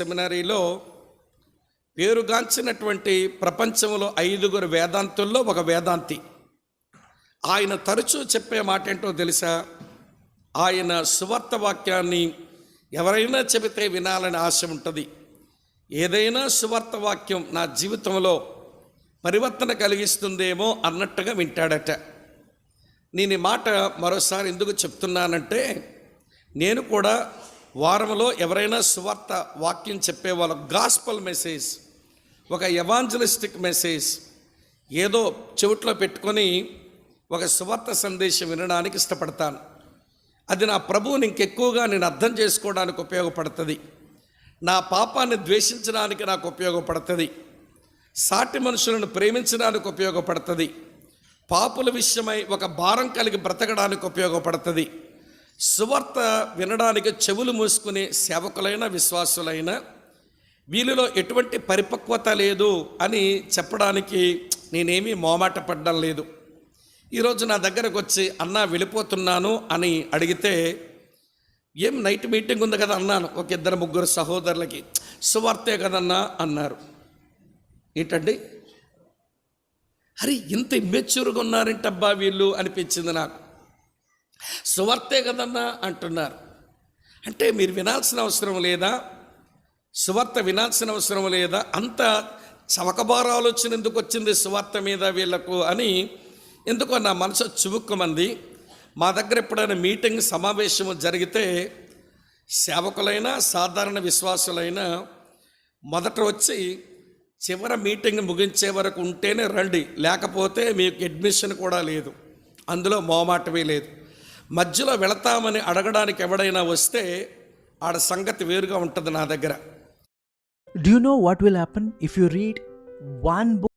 సెమినరీలో పేరుగాంచినటువంటి ప్రపంచంలో ఐదుగురు వేదాంతుల్లో ఒక వేదాంతి. ఆయన తరచూ చెప్పే మాట ఏంటో తెలుసా? ఆయన సువార్త వాక్యాన్ని ఎవరైనా చెబితే వినాలని ఆశ ఉంటుంది. ఏదైనా సువార్త వాక్యం నా జీవితంలో పరివర్తన కలిగిస్తుందేమో అన్నట్టుగా వింటాడట. నేను ఈ మాట మరోసారి ఎందుకు చెప్తున్నానంటే నేను కూడా వారంలో ఎవరైనా సువార్త వాక్యం చెప్పేవాళ్ళ గాస్పల్ మెసేజ్ ఒక ఎవాంజలిస్టిక్ మెసేజ్ ఏదో చెవిట్లో పెట్టుకొని ఒక సువార్త సందేశం వినడానికి ఇష్టపడతాను. అది నా ప్రభువుని ఇంకెక్కువగా నేను అర్థం చేసుకోవడానికి ఉపయోగపడుతుంది. నా పాపాన్ని ద్వేషించడానికి నాకు ఉపయోగపడుతుంది. సాటి మనుషులను ప్రేమించడానికి ఉపయోగపడుతుంది. పాపుల విషయమై ఒక భారం కలిగి బ్రతకడానికి ఉపయోగపడుతుంది. సువార్త వినడానికి చెవులు మూసుకునే సేవకులైన విశ్వాసులైన వీళ్ళలో ఎటువంటి పరిపక్వత లేదు అని చెప్పడానికి నేనేమీ మోమాట పడ్డం లేదు. ఈరోజు నా దగ్గరకు వచ్చి అన్నా వెళ్ళిపోతున్నాను అని అడిగితే ఏం నైట్ మీటింగ్ ఉంది కదా అన్నాను. ఒక ఇద్దరు ముగ్గురు సహోదరులకి సువార్తే కదన్నా అన్నారు. ఏంటండి? అరే ఇంత ఇమ్మెచ్యూర్గా ఉన్నారేంటబ్బా వీళ్ళు అనిపించింది నాకు. సువార్తే కదన్నా అంటున్నారు. అంటే మీరు వినాల్సిన అవసరం లేదా? సువార్త వినాల్సిన అవసరం లేదా? అంత చవకబార ఆలోచన ఎందుకు వచ్చింది సువార్త మీద వీళ్ళకు అని ఎందుకో నా మనసు చుబుక్కుమంది మా దగ్గర ఎప్పుడైనా మీటింగ్ సమావేశం జరిగితే సేవకులైనా సాధారణ విశ్వాసులైనా మొదట వచ్చి చివర మీటింగ్ ముగించే వరకు ఉంటేనే రండి. లేకపోతే మీకు అడ్మిషన్ కూడా లేదు. అందులో మోమాటమే లేదు. మధ్యలో వెళతామని అడగడానికి ఎవడైనా వస్తే ఆడ సంగతి వేరుగా ఉంటుంది నా దగ్గర. Do you know what will happen if you read one book